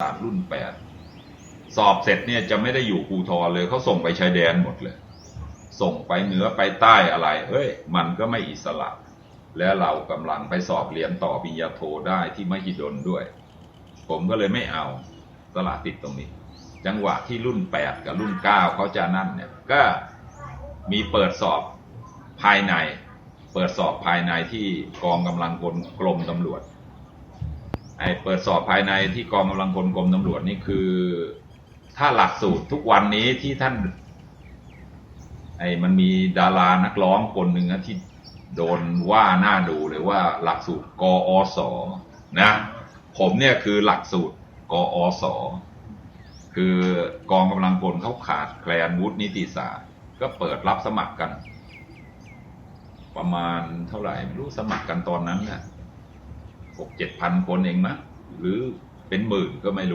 ศาสตร์รุ่นแปดสอบเสร็จเนี่ยจะไม่ได้อยู่ภูทรเลยเขาส่งไปชายแดนหมดเลย ส่งไปเหนือไปใต้อะไรเอ้ย มันก็ไม่อิสระ และเรากำลังไปสอบเรียนต่อปริญญาโทได้ที่มหิดลด้วย ผมก็เลยไม่เอาสละติดตรงนี้ จังหวะที่รุ่นแปดกับรุ่นเก้าเขาจะนั่นเนี่ยก็มีเปิดสอบภายใน เปิดสอบภายในที่กองกำลังพลกรมตำรวจ ไอ้เปิดสอบภายในที่กองกำลังพลกรมตำรวจนี่คือ ถ้าหลักสูตรทุกวันนี้ที่ท่าน ไอ้มันมีดารานักร้องคนหนึ่งนะที่โดนว่าหน้าดูเลยว่าหลักสูตรกอสอนะ ผมเนี่ยคือหลักสูตรกอสอคือกองกำลังพลเขาขาดแคลนวุฒินิติศาสตร์ ก็เปิดรับสมัครกัน ประมาณเท่าไหร่ไม่รู้สมัครกันตอนนั้นเนี่ย หกเจ็ดพันคนเองมั้งหรือเป็นหมื่นก็ไม่รู้